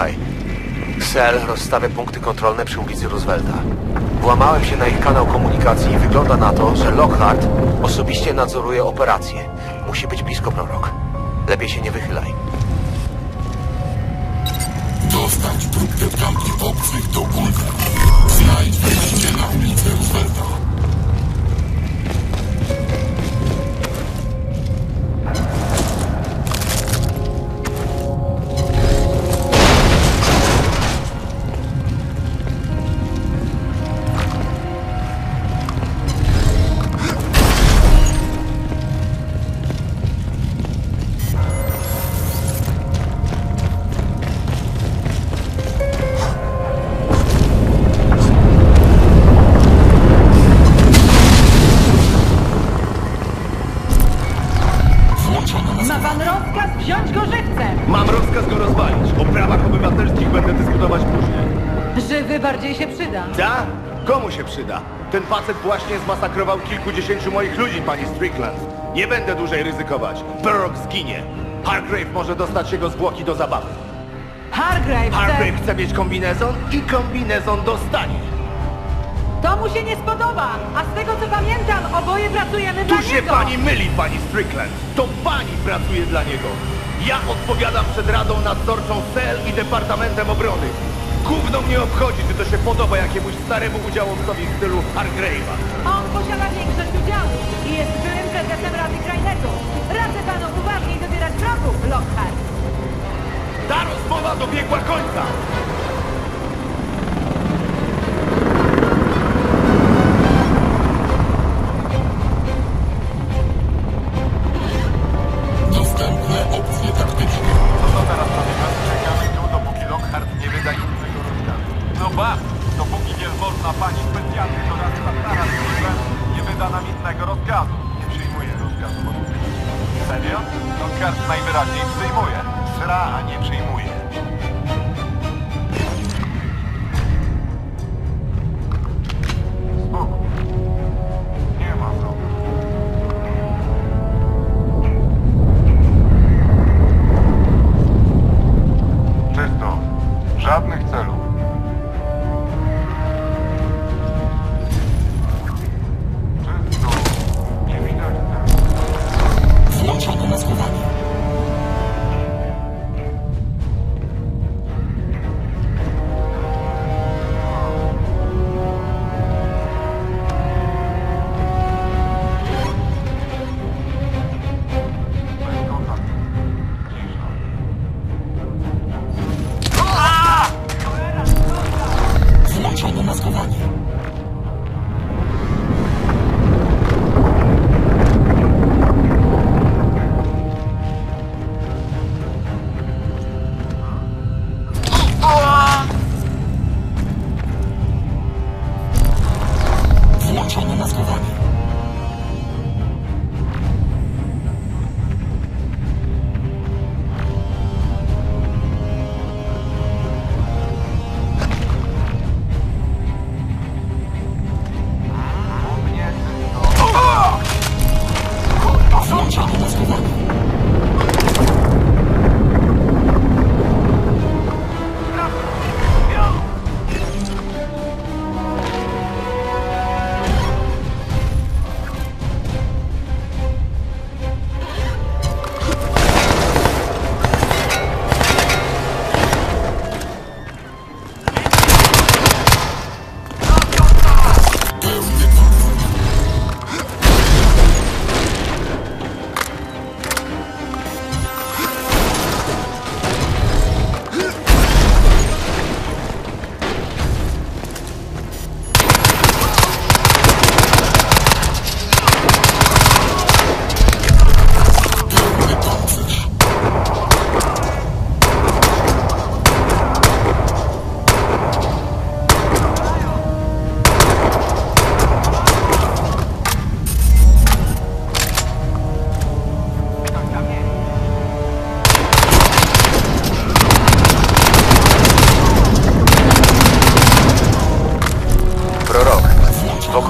Słuchaj. Cell rozstawia punkty kontrolne przy ulicy Roosevelta. Włamałem się na ich kanał komunikacji i wygląda na to, że Lockhart osobiście nadzoruje operację. Musi być blisko prorok. Lepiej się nie wychylaj. Dostać próbkę tamtych obcych do bulgar. Znajdź wejście na ulicę Roosevelta. Będę dyskutować później. Żywy bardziej się przyda. Ta? Komu się przyda? Ten facet właśnie zmasakrował kilkudziesięciu moich ludzi, pani Strickland. Nie będę dłużej ryzykować. Burrock zginie. Hargrave może dostać jego zwłoki do zabawy. Hargrave chce... Hargrave chce mieć kombinezon i kombinezon dostanie. To mu się nie spodoba! A z tego co pamiętam, oboje pracujemy dla Tu się niego! pani myli, pani Strickland. To pani pracuje dla niego. Ja odpowiadam przed Radą Nadzorczą CEL i Departamentem Obrony. Gówno mnie obchodzi, czy to się podoba jakiemuś staremu udziałowcowi w stylu Hargrave'a. On posiada większość udziału i jest byłym prezesem Rady Krajnetu. Radzę panu uważniej wybierać wrogów, Lockhart. Ta rozmowa dobiegła końca!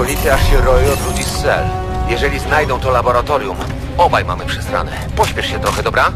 Okolicy aż się roi od ludzi z Cell. Jeżeli znajdą to laboratorium, obaj mamy przesrane. Pośpiesz się trochę, dobra?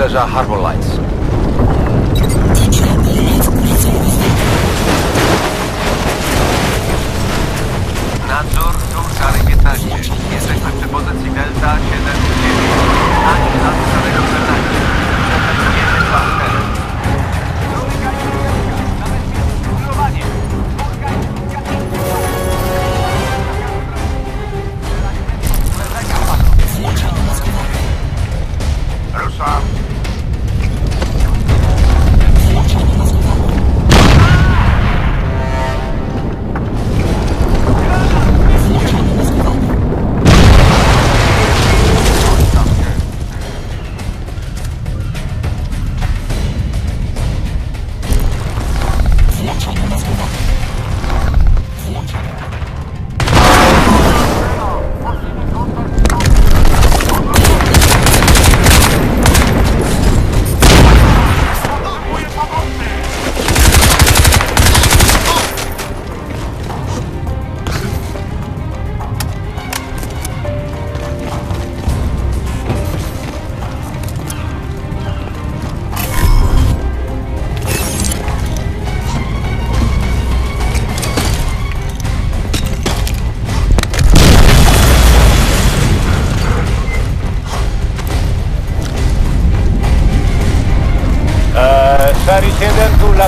Aż do nadbrzeża Harbor Lights.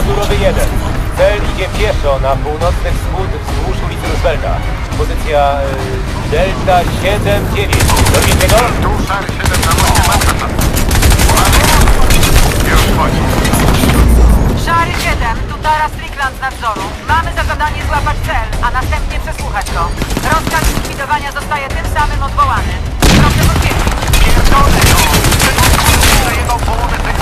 7, tu Lazurowy 1. Cel idzie pieszo na północny wschód wzdłuż ulicy Roosevelta. Pozycja e, Delta 7-9. Robicie go? Tu Szary 7 na moście Manhattan. Już chodzi. Szary 7, tu Tara Strickland z nadzoru. Mamy za zadanie złapać cel, a następnie przesłuchać go. Rozkaz likwidowania zostaje tym samym odwołany. Proszę potwierdzić. Pierdolę go! Zajebał połowę tekstu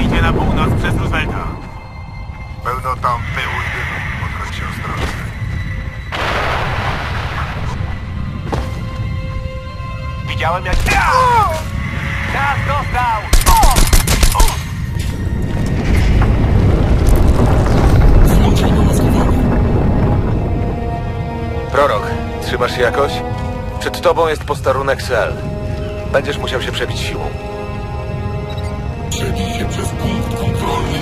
idzie na północ przez Roosevelta. Pełno tam pyłu i dymu. Odwróćcie ostrożnie. Widziałem jak... Czas dostał! Prorok, trzymasz się jakoś? Przed tobą jest posterunek Sel. Będziesz musiał się przebić siłą. Just kontrolny.